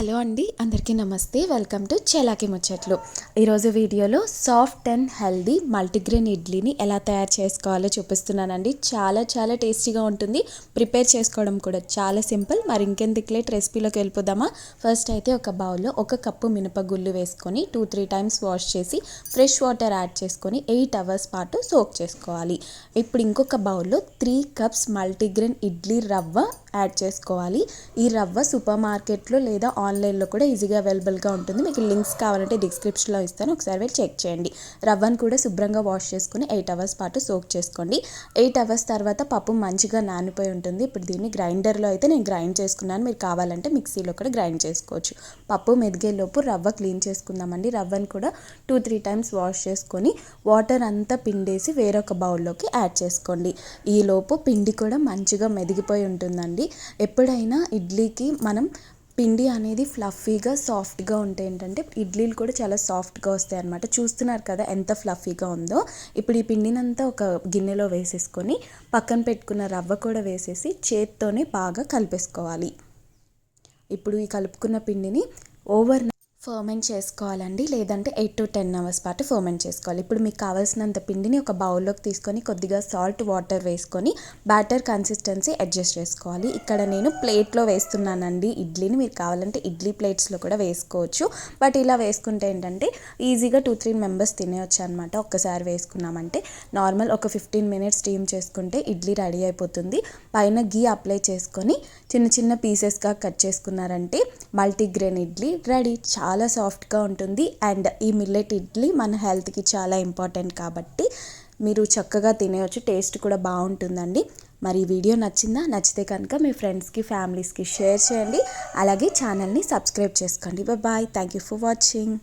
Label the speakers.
Speaker 1: Hello అండి అందరికీ నమస్తే. వెల్కమ్ టు చెలాకి ముచ్చట్లు ఈరోజు వీడియోలో సాఫ్ట్ అండ్ హెల్దీ మల్టీగ్రెయిన్ ఇడ్లీని ఎలా తయారు చేసుకోవాలో చూపిస్తున్నానండి. చాలా చాలా టేస్టీగా ఉంటుంది. ప్రిపేర్ చేసుకోవడం కూడా చాలా సింపుల్. మరి ఇంకెందుకు లేట్ రెసిపీలోకి వెళ్ళిపోదామా? ఫస్ట్ అయితే ఒక బౌల్లో ఒక కప్పు మినపగుళ్ళు వేసుకొని టూ త్రీ టైమ్స్ వాష్ చేసి ఫ్రెష్ వాటర్ యాడ్ చేసుకొని ఎయిట్ అవర్స్ పాటు సోక్ చేసుకోవాలి. ఇప్పుడు ఇంకొక బౌల్లో త్రీ కప్స్ మల్టీగ్రెయిన్ ఇడ్లీ రవ్వ యాడ్ చేసుకోవాలి. ఈ రవ్వ సూపర్ మార్కెట్లో లేదా ఆన్లైన్లో కూడా ఈజీగా అవైలబుల్గా ఉంటుంది. మీకు లింక్స్ కావాలంటే డిస్క్రిప్షన్లో ఇస్తాను. ఒకసారి వెళ్ళి చెక్ చేయండి. రవ్వను కూడా శుభ్రంగా వాష్ చేసుకుని ఎయిట్ అవర్స్ పాటు సోక్ చేసుకోండి. ఎయిట్ అవర్స్ తర్వాత పప్పు మంచిగా నానిపోయి ఉంటుంది. ఇప్పుడు దీన్ని గ్రైండర్లో అయితే నేను గ్రైండ్ చేసుకున్నాను. మీరు కావాలంటే మిక్సీలో కూడా గ్రైండ్ చేసుకోవచ్చు. పప్పు మెదిగేలోపు రవ్వ క్లీన్ చేసుకుందామండి. రవ్వను కూడా టూ త్రీ టైమ్స్ వాష్ చేసుకొని వాటర్ అంతా పిండేసి వేరొక బౌల్లోకి యాడ్ చేసుకోండి. ఈలోపు పిండి కూడా మంచిగా మెదిగిపోయి ఉంటుందండి. ఎప్పుడైనా ఇడ్లీకి మనం పిండి అనేది ఫ్లఫీగా సాఫ్ట్గా ఉంటే ఏంటంటే ఇడ్లీలు కూడా చాలా సాఫ్ట్గా వస్తాయి అనమాట చూస్తున్నారు కదా ఎంత ఫ్లఫీగా ఉందో. ఇప్పుడు ఈ పిండినంతా ఒక గిన్నెలో వేసేసుకొని పక్కన పెట్టుకున్న రవ్వ కూడా వేసేసి చేత్తోనే బాగా కలిపేసుకోవాలి. ఇప్పుడు ఈ కలుపుకున్న పిండిని ఓవర్ ఫర్మెంట్ చేసుకోవాలండి. లేదంటే ఎయిట్ టు టెన్ అవర్స్ పాటు ఫర్మెంట్ చేసుకోవాలి. ఇప్పుడు మీకు కావాల్సినంత పిండిని ఒక బౌల్లోకి తీసుకొని కొద్దిగా సాల్ట్ వాటర్ వేసుకొని బ్యాటర్ కన్సిస్టెన్సీ అడ్జస్ట్ చేసుకోవాలి. ఇక్కడ నేను ప్లేట్లో వేస్తున్నానండి. ఇడ్లీని మీరు కావాలంటే ఇడ్లీ ప్లేట్స్లో కూడా వేసుకోవచ్చు. బట్ ఇలా వేసుకుంటే ఏంటంటే ఈజీగా టూ త్రీ మెంబర్స్ తినేయచ్చు అనమాట ఒక్కసారి వేసుకున్నామంటే నార్మల్ ఒక ఫిఫ్టీన్ మినిట్స్ స్టీమ్ చేసుకుంటే ఇడ్లీ రెడీ అయిపోతుంది. పైన గీ అప్లై చేసుకొని చిన్న చిన్న పీసెస్గా కట్ చేసుకున్నారంటే మల్టీగ్రెయిన్ ఇడ్లీ రెడీ. చాలా చాలా సాఫ్ట్గా ఉంటుంది. అండ్ ఈ మిల్లెట్ ఇడ్లీ మన హెల్త్కి చాలా ఇంపార్టెంట్ కాబట్టి మీరు చక్కగా తినేయచ్చు. టేస్ట్ కూడా బాగుంటుందండి. మరి వీడియో నచ్చిందా? నచ్చితే కనుక మీ ఫ్రెండ్స్కి ఫ్యామిలీస్కి షేర్ చేయండి. అలాగే ఛానల్ని సబ్స్క్రైబ్ చేసుకోండి. Bye thank you for watching.